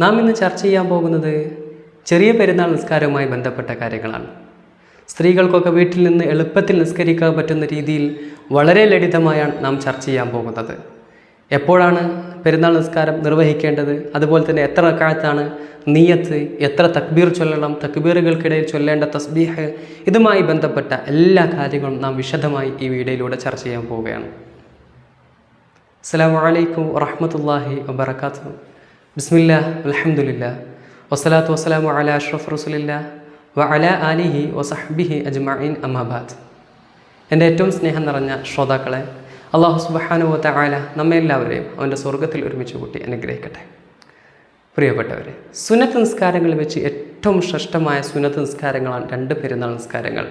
നാം ഇന്ന് ചർച്ച ചെയ്യാൻ പോകുന്നത് ചെറിയ പെരുന്നാൾ നിസ്കാരവുമായി ബന്ധപ്പെട്ട കാര്യങ്ങളാണ്. സ്ത്രീകൾക്കൊക്കെ വീട്ടിൽ നിന്ന് എളുപ്പത്തിൽ നിസ്കരിക്കാൻ പറ്റുന്ന രീതിയിൽ വളരെ ലളിതമായാണ് നാം ചർച്ച ചെയ്യാൻ പോകുന്നത്. എപ്പോഴാണ് പെരുന്നാൾ നിസ്കാരം നിർവഹിക്കേണ്ടത്? അതുപോലെ തന്നെ എത്ര കാലത്താണ് നീയത്ത്? എത്ര തക്ബീർ ചൊല്ലണം? തക്ബീറുകൾക്കിടയിൽ ചൊല്ലേണ്ട തസ്ബീഹ്? ഇതുമായി ബന്ധപ്പെട്ട എല്ലാ കാര്യങ്ങളും നാം വിശദമായി ഈ വീഡിയോയിലൂടെ ചർച്ച ചെയ്യാൻ പോവുകയാണ്. അസ്സാം വലൈക്കും വറഹമത്തല്ലാഹി വബർക്കാത്തു ബിസ്മില്ല അലഹമുല്ല വസ്സലാത്തു വസ്സലാമു അല അഷ്റഫ് റസുലില്ല വ അല ആലിഹി വസഹബിഹി അജ്മഈൻ അമ്മാബാദ് എന്റെ ഏറ്റവും സ്നേഹം നിറഞ്ഞ ശ്രോതാക്കളെ അള്ളാഹു സുബഹാനുവത്ത ആല നമ്മെ എല്ലാവരെയും അവന്റെ സ്വർഗത്തിൽ ഒരുമിച്ച് കൂട്ടി അനുഗ്രഹിക്കട്ടെ. പ്രിയപ്പെട്ടവരെ സുന്നത്ത് നിസ്കാരങ്ങൾ വെച്ച് ഏറ്റവും ശ്രേഷ്ഠമായ സുന്നത്ത് നിസ്കാരങ്ങളാണ് രണ്ട് പെരുന്നാൾ നിസ്കാരങ്ങൾ.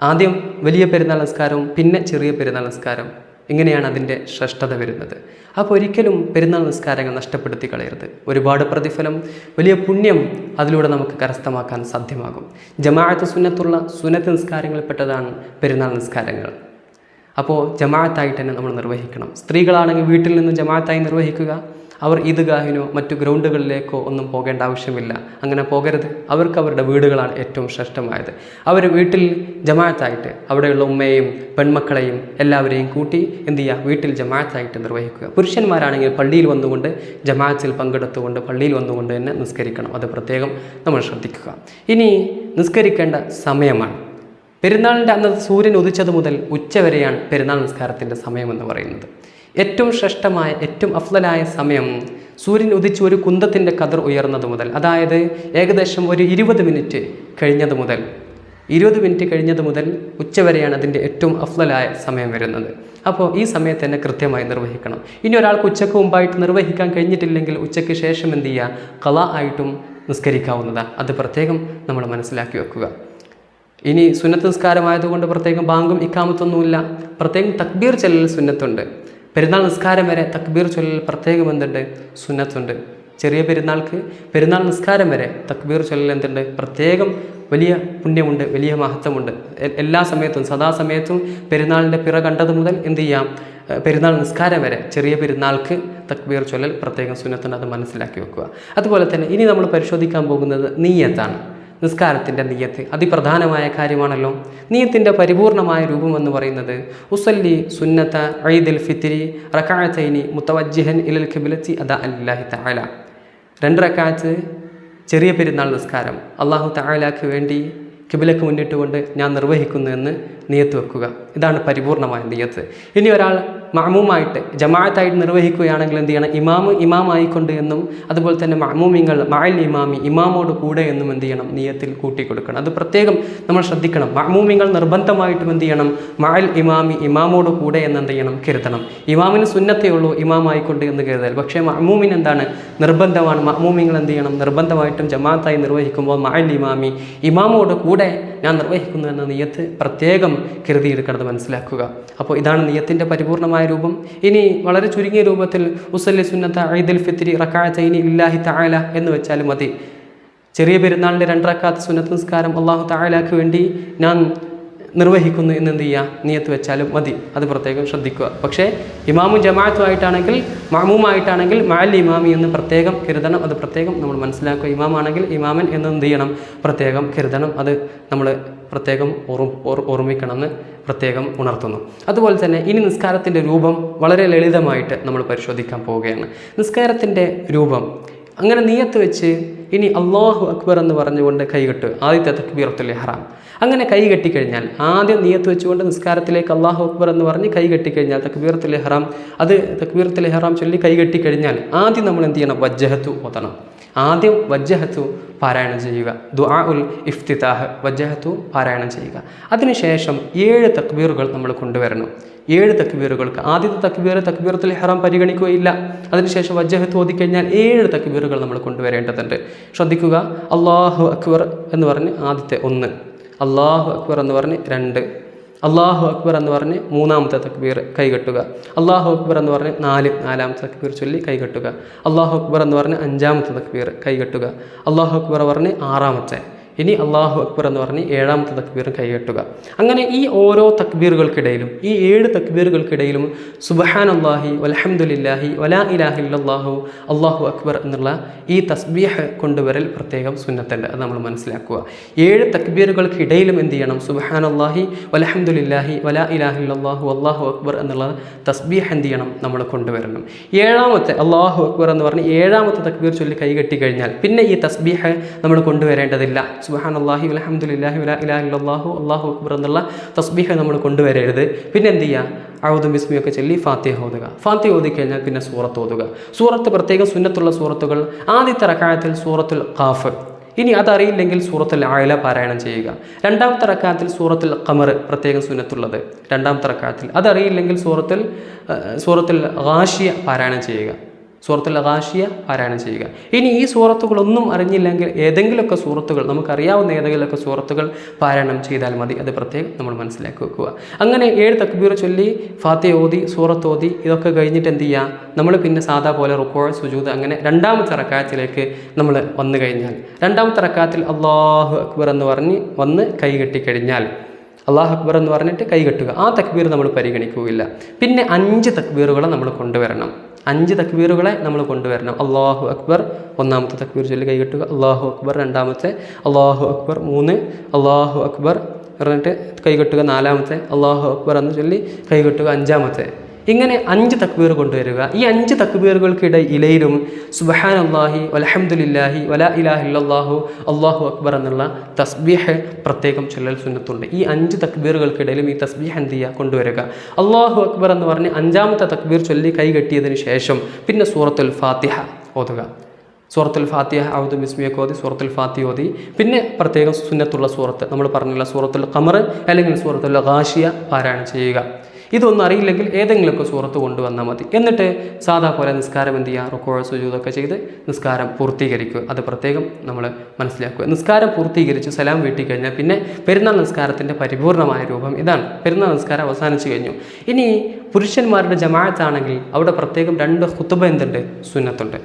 ആദ്യം വലിയ പെരുന്നാൾ നിസ്കാരവും പിന്നെ ചെറിയ പെരുന്നാൾ നിസ്കാരം ഇങ്ങനെയാണ് അതിന്റെ ശ്രേഷ്ഠത വരുന്നത്. അപ്പോൾ ഒരിക്കലും പെരുന്നാൾ നിസ്കാരങ്ങൾ നഷ്ടപ്പെടുത്തി കളയരുത്. ഒരുപാട് പ്രതിഫലം വലിയ പുണ്യം അതിലൂടെ നമുക്ക് കരസ്ഥമാക്കാൻ സാധ്യമാകും. ജമാഅത്ത് സുന്നത്തുള്ള സുന്നത്ത് നിസ്കാരങ്ങളിൽപ്പെട്ടതാണ് പെരുന്നാൾ നിസ്കാരങ്ങൾ. അപ്പോൾ ജമാഅത്തായിട്ട് തന്നെ നമ്മൾ നിർവഹിക്കണം. സ്ത്രീകളാണെങ്കിൽ വീട്ടിൽ നിന്ന് ജമാഅത്തായി നിർവഹിക്കുക. അവർ ഈദ്ഗാഹിനോ മറ്റു ഗ്രൗണ്ടുകളിലേക്കോ ഒന്നും പോകേണ്ട ആവശ്യമില്ല. അങ്ങനെ പോകരുത്. അവർക്ക് അവരുടെ വീടുകളാണ് ഏറ്റവും ശ്രേഷ്ഠമായത്. അവർ വീട്ടിൽ ജമാഅത്തായിട്ട് അവിടെയുള്ള ഉമ്മയെയും പെൺമക്കളെയും എല്ലാവരെയും കൂട്ടി എന്ത് ചെയ്യുക? വീട്ടിൽ ജമാഅത്തായിട്ട് നിർവഹിക്കുക. പുരുഷന്മാരാണെങ്കിൽ പള്ളിയിൽ വന്നുകൊണ്ട് ജമാഅത്തിൽ പങ്കെടുത്തുകൊണ്ട് പള്ളിയിൽ വന്നുകൊണ്ട് തന്നെ നിസ്കരിക്കണം. അത് പ്രത്യേകം നമ്മൾ ശ്രദ്ധിക്കുക. ഇനി നിസ്കരിക്കേണ്ട സമയമാണ്. പെരുന്നാളിന്റെ അന്നത്തെ സൂര്യൻ ഉദിച്ചത് മുതൽ ഉച്ചവരെയാണ് പെരുന്നാൾ നിസ്കാരത്തിന്റെ സമയമെന്ന് പറയുന്നത്. ഏറ്റവും ശ്രേഷ്ഠമായ ഏറ്റവും അഫ്ലലായ സമയം സൂര്യൻ ഉദിച്ച് ഒരു കുന്തത്തിന്റെ കതിർ ഉയർന്നത് മുതൽ അതായത് ഏകദേശം ഒരു ഇരുപത് മിനിറ്റ് കഴിഞ്ഞത് മുതൽ. ഇരുപത് മിനിറ്റ് കഴിഞ്ഞത് മുതൽ ഉച്ചവരെയാണ് അതിന്റെ ഏറ്റവും അഫ്ലലായ സമയം വരുന്നത്. അപ്പോൾ ഈ സമയത്ത് തന്നെ കൃത്യമായി നിർവഹിക്കണം. ഇനി ഒരാൾക്ക് ഉച്ചയ്ക്ക് മുമ്പായിട്ട് നിർവഹിക്കാൻ കഴിഞ്ഞിട്ടില്ലെങ്കിൽ ഉച്ചയ്ക്ക് ശേഷം എന്ത് ചെയ്യുക? കല ആയിട്ടും നിസ്കരിക്കാവുന്നതാണ് അത് പ്രത്യേകം നമ്മൾ മനസ്സിലാക്കി വെക്കുക. ഇനി സുന്നത്ത് നിസ്കാരമായതുകൊണ്ട് പ്രത്യേകം ബാങ്കും ഇക്കാമത്തൊന്നുമില്ല. പ്രത്യേകം തക്ബീർ ചെല്ലൽ സുന്നത്തുണ്ട്. പെരുന്നാൾ നിസ്കാരം വരെ തക്ബീർ ചൊല്ലൽ പ്രത്യേകം എന്തുണ്ട്? സുന്നത്തുണ്ട്. ചെറിയ പെരുന്നാൾക്ക് പെരുന്നാൾ നിസ്കാരം വരെ തക്ബീർ ചൊല്ലൽ എന്തുണ്ട്? പ്രത്യേകം വലിയ പുണ്യമുണ്ട് വലിയ മഹത്വമുണ്ട്. എല്ലാ സമയത്തും സദാസമയത്തും പെരുന്നാളിന്റെ പിറ കണ്ടത് മുതൽ എന്ത് ചെയ്യാം? പെരുന്നാൾ നിസ്കാരം വരെ ചെറിയ പെരുന്നാൾക്ക് തക്ബീർ ചൊല്ലൽ പ്രത്യേകം സുന്നത്തുണ്ട് അത് മനസ്സിലാക്കി വെക്കുക. അതുപോലെ തന്നെ ഇനി നമ്മൾ പരിശോധിക്കാൻ പോകുന്നത് നീയത്താണ്. നിസ്കാരത്തിന്റെ നീയത്ത്. അതിപ്രധാനമായ കാര്യമാണല്ലോ. നീയത്തിന്റെ പരിപൂർണമായ രൂപം എന്ന് പറയുന്നത്. ഉസല്ലി സുന്നത്ത ഐദുൽ ഫിത്തിരി റക്കാഴത്തൈനി മുത്തവജ്ജിഹൻ ഇലൽ ഖിബിലത്തി അദ അല്ലാഹി തആല. രണ്ട് റക്കാത്ത് ചെറിയ പെരുന്നാൾ നിസ്കാരം. അള്ളാഹു തആലാക്ക് വേണ്ടി കിബിലക്ക് മുന്നിട്ടുകൊണ്ട് ഞാൻ നിർവഹിക്കുന്നു എന്ന് നിയത്ത് വെക്കുക. ഇതാണ് പരിപൂർണമായ നിയത്ത്. ഇനി ഒരാൾ മഅമൂമായിട്ട് ജമാഅത്തായിട്ട് നിർവഹിക്കുകയാണെങ്കിൽ എന്ത് ചെയ്യണം? ഇമാമ് ഇമാമായിക്കൊണ്ട് എന്നും അതുപോലെ തന്നെ മഅമൂമിങ്ങൾ മഅൽ ഇമാമി ഇമാമോട് കൂടെ എന്നും എന്ത് ചെയ്യണം? നിയത്തിൽ കൂട്ടിക്കൊടുക്കണം. അത് പ്രത്യേകം നമ്മൾ ശ്രദ്ധിക്കണം. മഅമൂമിങ്ങൾ നിർബന്ധമായിട്ടും എന്ത് ചെയ്യണം? മഅൽ ഇമാമി ഇമാമോട് കൂടെ എന്ന് എന്ത് ചെയ്യണം? കരുതണം. ഇമാമിന് സുന്നത്തേ ഉള്ളൂ ഇമാമായിക്കൊണ്ട് എന്ന് കരുതൽ. പക്ഷേ മഅമൂമിന് എന്താണ്? നിർബന്ധമാണ്. മഅമൂമിങ്ങൾ എന്ത് ചെയ്യണം? നിർബന്ധമായിട്ടും ജമാഅത്തായി നിർവഹിക്കുമ്പോൾ മഅൽ ഇമാമി ഇമാമോട് കൂടെ ഞാൻ നിർവഹിക്കുന്നു എന്ന നിയത്ത് പ്രത്യേകം കരുതിയെടുക്കണത് മനസ്സിലാക്കുക. അപ്പോൾ ഇതാണ് നിയത്തിന്റെ പരിപൂർണമായ രൂപം. ഇനി വളരെ ചുരുങ്ങിയ രൂപത്തിൽ ഉസല്ലി സുന്നത്ത ഐദുൽ ഫിത്രി റക്കാഴത്തൈനി ഇല്ലാഹി തആല എന്ന് വെച്ചാൽ മതി. ചെറിയ പെരുന്നാളിന്റെ രണ്ടറക്കാത്ത സുന്നത്ത് നിസ്കാരം അള്ളാഹു താലാക്ക് വേണ്ടി ഞാൻ നിർവഹിക്കുന്നു എന്ന് എന്ത് ചെയ്യുക നിയത്ത് വെച്ചാലും മതി. അത് പ്രത്യേകം ശ്രദ്ധിക്കുക. പക്ഷേ ഇമാമും ജമാഅത്തും ആയിട്ടാണെങ്കിൽ മാമൂമായിട്ടാണെങ്കിൽ മാൽ ഇമാമി എന്ന് പ്രത്യേകം കരുതണം. അത് പ്രത്യേകം നമ്മൾ മനസ്സിലാക്കുക. ഇമാമാണെങ്കിൽ ഇമാമൻ എന്ന് എന്ത് ചെയ്യണം? പ്രത്യേകം കരുതണം. അത് നമ്മൾ പ്രത്യേകം ഓർമ്മ ഓർ- ഓർമ്മിക്കണമെന്ന് പ്രത്യേകം ഉണർത്തുന്നു. അതുപോലെ തന്നെ ഇനി നിസ്കാരത്തിന്റെ രൂപം വളരെ ലളിതമായിട്ട് നമ്മൾ പരിശോധിക്കാൻ പോവുകയാണ്. നിസ്കാരത്തിന്റെ രൂപം അങ്ങനെ നീയത്ത് വെച്ച് ഇനി അള്ളാഹു അക്ബർ എന്ന് പറഞ്ഞുകൊണ്ട് കൈകെട്ട്. ആദ്യത്തെ തക്ബീറത്തുൽ ഇഹ്റാം. അങ്ങനെ കൈ കെട്ടിക്കഴിഞ്ഞാൽ ആദ്യം നീയത്ത് വെച്ചുകൊണ്ട് നിസ്കാരത്തിലേക്ക് അള്ളാഹു അക്ബർ എന്ന് പറഞ്ഞ് കൈ കെട്ടിക്കഴിഞ്ഞാൽ തക്ബീറത്തുൽ ഇഹ്റാം. അത് തക്ബീറത്തുൽ ഇഹ്റാം ചൊല്ലി കൈ കെട്ടിക്കഴിഞ്ഞാൽ ആദ്യം നമ്മൾ എന്ത് ചെയ്യണം? വജ്ജഹത്തു ഓതണം. ആദ്യം വജ്ജഹത്തു പാരായണം ചെയ്യുക. ദുആ ഉൽ ഇഫ്തിതാഹ് വജ്ജഹത്തു പാരായണം ചെയ്യുക. അതിനുശേഷം ഏഴ് തക്ബീറുകൾ നമ്മൾ കൊണ്ടുവരണം. ഏഴ് തക്ബീറുകൾക്ക് ആദ്യത്തെ തക്ബീർ തക്ബീറത്തിൽ ഹറാം പരിഗണിക്കുകയില്ല. അതിനുശേഷം വജ്ജഹത്ത് ഓതിക്കഴിഞ്ഞാൽ ഏഴ് തക്ബീറുകൾ നമ്മൾ കൊണ്ടുവരേണ്ടതുണ്ട്. ശ്രദ്ധിക്കുക. അള്ളാഹു അക്ബർ എന്ന് പറഞ്ഞ് ആദ്യത്തെ ഒന്ന്. അള്ളാഹു അക്ബർ എന്ന് പറഞ്ഞ് രണ്ട്. അള്ളാഹു അക്ബർ എന്ന് പറഞ്ഞ് മൂന്നാമത്തെ തക്ബീർ കൈകെട്ടുക. അള്ളാഹു അക്ബർ എന്ന് പറഞ്ഞ് നാല് നാലാമത്തെ തക്ബീർ ചൊല്ലി കൈകെട്ടുക. അള്ളാഹു അക്ബർ എന്ന് പറഞ്ഞ് അഞ്ചാമത്തെ തക്ബീർ കൈകെട്ടുക. അള്ളാഹു അക്ബർ പറഞ്ഞ് ആറാമത്തെ. ഇനി അള്ളാഹു അക്ബർ എന്ന് പറഞ്ഞ് ഏഴാമത്തെ തക്ബീറും കൈകെട്ടുക അങ്ങനെ ഈ ഓരോ തക്ബീറുകൾക്കിടയിലും ഈ ഏഴ് തക്ബീറുകൾക്കിടയിലും സുബഹാൻ അള്ളാഹി വലഹമുല്ലാഹി വലാ ഇലാഹി അള്ളാഹു അള്ളാഹു അക്ബർ എന്നുള്ള ഈ തസ്ബീഹ് കൊണ്ടുവരൽ പ്രത്യേകം സുന്നത്തല്ല അത് നമ്മൾ മനസ്സിലാക്കുക. ഏഴ് തക്ബീറുകൾക്കിടയിലും എന്ത് ചെയ്യണം? സുബഹാൻ അള്ളാഹി വലഹമുല്ലാഹി വലാ ഇലാഹി അള്ളാഹു അള്ളാഹു അക്ബർ എന്നുള്ള തസ്ബീഹ് എന്ത് ചെയ്യണം? നമ്മൾ കൊണ്ടുവരണം. ഏഴാമത്തെ അള്ളാഹു അക്ബർ എന്ന് പറഞ്ഞ് ഏഴാമത്തെ തക്ബീർ ചൊല്ലി കൈകെട്ടി കഴിഞ്ഞാൽ പിന്നെ ഈ തസ്ബീഹ് നമ്മൾ കൊണ്ടുവരേണ്ടതില്ല. സുബഹാൻ അള്ളാഹി അലഹമുല്ലാഹി വലാ ഇലാഹി അള്ളാഹു അക്ബർ എന്നുള്ള തസ്ബീഹ നമ്മൾ കൊണ്ടുവരരുത്. പിന്നെ എന്ത് ചെയ്യുക അഴുതും ബിസ്മിയൊക്കെ ചൊല്ലി ഫാത്തിഹ ഓതുക. ഫാത്തിഹ ഓതി കഴിഞ്ഞാൽ പിന്നെ സൂറത്ത് ഓതുക. സൂറത്ത് പ്രത്യേകം സുന്നത്തുള്ള സൂറത്തുകൾ ആദ്യത്തെ റക്കായത്തിൽ സൂറത്തുൽ ഖാഫ്. ഇനി അതറിയില്ലെങ്കിൽ സൂറത്തുൽ ആയല പാരായണം ചെയ്യുക. രണ്ടാമത്തെ റക്കാത്തിൽ സൂറത്തുൽ കമർ പ്രത്യേകം സുന്നത്തുള്ളത്. രണ്ടാമത്തെ റക്കാത്തിൽ അതറിയില്ലെങ്കിൽ സൂറത്തിൽ സൂറത്തുൽ ഗാഷിയ പാരായണം ചെയ്യുക. സൂറത്തുൽ ഗാഷിയ പാരായണം ചെയ്യുക. ഇനി ഈ സൂറത്തുകളൊന്നും അറിഞ്ഞില്ലെങ്കിൽ ഏതെങ്കിലുമൊക്കെ സൂറത്തുകൾ നമുക്കറിയാവുന്ന ഏതെങ്കിലുമൊക്കെ സൂറത്തുകൾ പാരായണം ചെയ്താൽ മതി. അത് പ്രത്യേകം നമ്മൾ മനസ്സിലാക്കി വെക്കുക. അങ്ങനെ ഏഴ് തക്ബീർ ചൊല്ലി ഫാത്തി ഓതി സൂറത്ത് ഓതി ഇതൊക്കെ കഴിഞ്ഞിട്ട് എന്ത് ചെയ്യുക? നമ്മൾ പിന്നെ സാധാ പോലെ റുക്കോ സുജൂത് അങ്ങനെ രണ്ടാമത്തെ റക്കാത്തിലേക്ക് നമ്മൾ വന്നു കഴിഞ്ഞാൽ. രണ്ടാമത്തെ റക്കാത്തിൽ അള്ളാഹു അക്ബർ എന്ന് പറഞ്ഞ് വന്ന് കൈ കെട്ടിക്കഴിഞ്ഞാൽ അള്ളാഹു അക്ബർ എന്ന് പറഞ്ഞിട്ട് കൈകെട്ടുക ആ തക്ബീർ നമ്മൾ പരിഗണിക്കുകയില്ല. പിന്നെ അഞ്ച് തക്ബീറുകളെ നമ്മൾ കൊണ്ടുവരണം. അഞ്ച് തക്ബീറുകളെ നമ്മൾ കൊണ്ടുവരണം. അള്ളാഹു അക്ബർ ഒന്നാമത്തെ തക്ബീർ ചൊല്ലി കൈകെട്ടുക അള്ളാഹു അക്ബർ രണ്ടാമത്തെ അള്ളാഹു അക്ബർ മൂന്ന് അള്ളാഹു അക്ബർ പറഞ്ഞിട്ട് കൈകെട്ടുക നാലാമത്തെ അള്ളാഹു അക്ബർ എന്ന് ചൊല്ലി കൈകെട്ടുക അഞ്ചാമത്തെ ഇങ്ങനെ അഞ്ച് തക്ബീർ കൊണ്ടുവരിക. ഈ അഞ്ച് തക്ബീറുകൾക്കിടയിലും സുബഹാൻ അള്ളാഹി വലഹമുല്ലാഹി വല ഇലാഹില്ലാഹു അള്ളാഹു അക്ബർ എന്നുള്ള തസ്ബീഹ് പ്രത്യേകം ചൊല്ലൽ സുന്നത്തുണ്ട്. ഈ അഞ്ച് തക്ബീറുകൾക്കിടയിലും ഈ തസ്ബീഹ് എന്ത് ചെയ്യുക? കൊണ്ടുവരിക. അള്ളാഹു അക്ബർ എന്ന് പറഞ്ഞ് അഞ്ചാമത്തെ തക്ബീർ ചൊല്ലി കൈ കെട്ടിയതിന് ശേഷം പിന്നെ സൂറത്തുൽ ഫാത്തിഹ ഓതുക. സൂറത്തുൽ ഫാത്തിഹ ഔദ് ബിസ്മിയൊക്കെ ഓതി സൂറത്തുൽ ഫാത്തി ഓതി. പിന്നെ പ്രത്യേകം സുന്നത്തുള്ള സൂറത്ത്. നമ്മൾ പറഞ്ഞില്ല സൂറത്തുൽ ഖമർ അല്ലെങ്കിൽ സൂറത്തുൽ ഗാഷിയ പാരായണം ചെയ്യുക. ഇതൊന്നും അറിയില്ലെങ്കിൽ ഏതെങ്കിലുമൊക്കെ സൂറത്ത് കൊണ്ടുവന്നാൽ മതി. എന്നിട്ട് സാധാ പോലെ നിസ്കാരം എന്ത് ചെയ്യുക? റുക്കോഴ സുജൂതൊക്കെ ചെയ്ത് നിസ്കാരം പൂർത്തീകരിക്കുക. അത് പ്രത്യേകം നമ്മൾ മനസ്സിലാക്കുക. നിസ്കാരം പൂർത്തീകരിച്ച് സലാം വീട്ടി കഴിഞ്ഞാൽ പിന്നെ പെരുന്നാൾ നിസ്കാരത്തിന്റെ പരിപൂർണമായ രൂപം ഇതാണ്. പെരുന്നാൾ നിസ്കാരം അവസാനിച്ചു കഴിഞ്ഞു. ഇനി പുരുഷന്മാരുടെ ജമാഅത്താണെങ്കിൽ അവിടെ പ്രത്യേകം രണ്ട് ഹുത്തുബ എന്തുണ്ട്? സുന്നത്തുണ്ട്.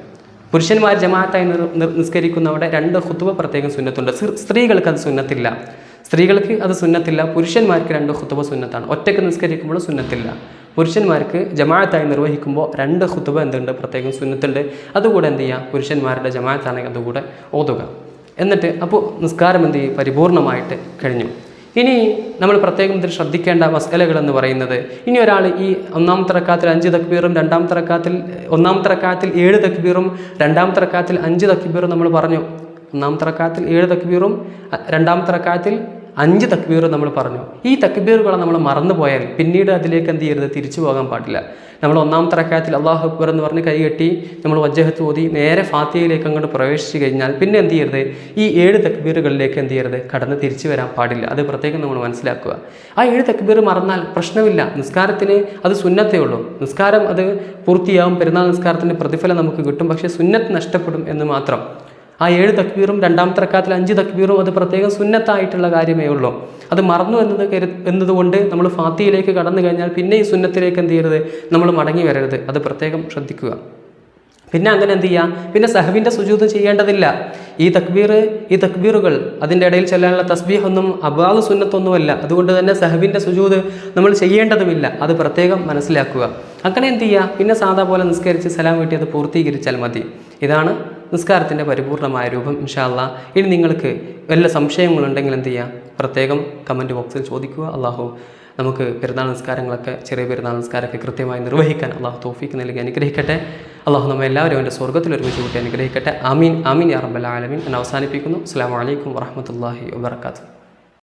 പുരുഷന്മാർ ജമാഅത്തായി നിർ അവിടെ രണ്ട് ഹുത്തുബ പ്രത്യേകം സുന്നത്തുണ്ട്. സ്ത്രീ- സ്ത്രീകൾക്ക് അത് സുന്നത്തില്ല. സ്ത്രീകൾക്ക് അത് സുന്നത്തില്ല പുരുഷന്മാർക്ക് രണ്ട് ഹുത്തുബ സുന്നത്താണ്. ഒറ്റയ്ക്ക് നിസ്കരിക്കുമ്പോൾ സുന്നത്തില്ല. പുരുഷന്മാർക്ക് ജമാഅത്തായി നിർവഹിക്കുമ്പോൾ രണ്ട് ഹുത്തുബ എന്തുണ്ട്? പ്രത്യേകം സുന്നത്തുണ്ട്. അതുകൂടെ എന്ത് ചെയ്യുക? പുരുഷന്മാരുടെ ജമാഅത്താണെങ്കിൽ അതുകൂടെ ഓതുക. എന്നിട്ട് അപ്പോൾ നിസ്കാരം എന്ത് ചെയ്യും? പരിപൂർണമായിട്ട് കഴിഞ്ഞു. ഇനി നമ്മൾ പ്രത്യേകം ഇതിൽ ശ്രദ്ധിക്കേണ്ട മസ്കലകൾ എന്ന് പറയുന്നത് ഇനി ഒരാൾ ഈ ഒന്നാം റക്കാത്തിൽ അഞ്ച് തക്ബീറും രണ്ടാം റക്കാത്തിൽ ഒന്നാം റക്കാത്തിൽ ഏഴ് തക്ബീറും രണ്ടാം റക്കാത്തിൽ അഞ്ച് തക്ബീറും നമ്മൾ പറഞ്ഞു. ഒന്നാമത്തെ റക്കാത്തിൽ ഏഴ് തക്ബീറും രണ്ടാമത്തെ റക്കാത്തിൽ അഞ്ച് തക്ബീറും നമ്മൾ പറഞ്ഞു. ഈ തക്ബീറുകളെ നമ്മൾ മറന്നുപോയാൽ പിന്നീട് അതിലേക്ക് എന്ത് ചെയ്യരുത്? തിരിച്ചു പോകാൻ പാടില്ല. നമ്മൾ ഒന്നാമത്തെ റക്കാത്തിൽ അള്ളാഹു അക്ബർ എന്ന് പറഞ്ഞ് കൈകെട്ടി നമ്മൾ വജ്ജഹത്ത് ഓതി നേരെ ഫാത്തിയയിലേക്ക് അങ്ങോട്ട് പ്രവേശിച്ചു കഴിഞ്ഞാൽ പിന്നെ എന്ത് ചെയ്യരുത്? ഈ ഏഴ് തക്ബീറുകളിലേക്ക് എന്ത് ചെയ്യരുത്? കടന്ന് തിരിച്ചു വരാൻ പാടില്ല. അത് പ്രത്യേകം നമ്മൾ മനസ്സിലാക്കുക. ആ ഏഴ് തക്ബീർ മറന്നാൽ പ്രശ്നമില്ല. നിസ്കാരത്തിന് അത് സുന്നത്തേ ഉള്ളൂ. നിസ്കാരം അത് പൂർത്തിയാവും. പെരുന്നാൾ നിസ്കാരത്തിന്റെ പ്രതിഫലം നമുക്ക് കിട്ടും. പക്ഷേ സുന്നത്ത് നഷ്ടപ്പെടും എന്ന് മാത്രം. ആ ഏഴ് തക്ബീറും രണ്ടാമത്തെ റക്കാത്തിൽ അഞ്ച് തക്ബീറും അത് പ്രത്യേകം സുന്നത്തായിട്ടുള്ള കാര്യമേ ഉള്ളൂ. അത് മറന്നു എന്നത് കരു എന്നതുകൊണ്ട് നമ്മൾ ഫാത്തിയിലേക്ക് കടന്നു കഴിഞ്ഞാൽ പിന്നെ ഈ സുന്നത്തിലേക്ക് എന്ത് ചെയ്യരുത്? നമ്മൾ മടങ്ങി വരരുത്. അത് പ്രത്യേകം ശ്രദ്ധിക്കുക. പിന്നെ അങ്ങനെ എന്ത് ചെയ്യാം? പിന്നെ സഹവിന്റെ സുജൂത് ചെയ്യേണ്ടതില്ല. ഈ തക്ബീർ ഈ തക്ബീറുകൾ അതിന്റെ ഇടയിൽ ചെല്ലാനുള്ള തസ്ബീഹൊന്നും അബാദ് സുന്നത്തൊന്നുമല്ല. അതുകൊണ്ട് തന്നെ സഹവിന്റെ സുജൂത് നമ്മൾ ചെയ്യേണ്ടതുമില്ല. അത് പ്രത്യേകം മനസ്സിലാക്കുക. അങ്ങനെ എന്ത് ചെയ്യുക പിന്നെ സാധാ പോലെ നിസ്കരിച്ച് സലാം വീട്ടി അത് പൂർത്തീകരിച്ചാൽ മതി. ഇതാണ് നിസ്കാരത്തിന്റെ പരിപൂർണമായ രൂപം ഇൻഷാല്ല ഇനി നിങ്ങൾക്ക് വല്ല സംശയങ്ങളുണ്ടെങ്കിൽ എന്ത് ചെയ്യുക പ്രത്യേകം കമന്റ് ബോക്സിൽ ചോദിക്കുക. അള്ളാഹു നമുക്ക് പെരുന്നാൾ നിസ്കാരങ്ങളൊക്കെ ചെറിയ പെരുന്നാൾ നിസ്കാരമൊക്കെ കൃത്യമായി നിർവഹിക്കാൻ അള്ളാഹു തോഫിക്ക് നൽകി. അനുഗ്രഹിക്കട്ടെ. അള്ളാഹു നമ്മ എല്ലാവരും അവന്റെ സ്വർഗത്തിൽ ഒരുമിച്ച് കൂട്ടി അനുഗ്രഹിക്കട്ടെ. അമീൻ അമീൻ യാ റബ്ബൽ ആലമീൻ. എന്ന് അവസാനിപ്പിക്കുന്നു. അസ്സാം വലൈക്കും വറഹമത്തല്ലാഹി വാബർക്കാത്തു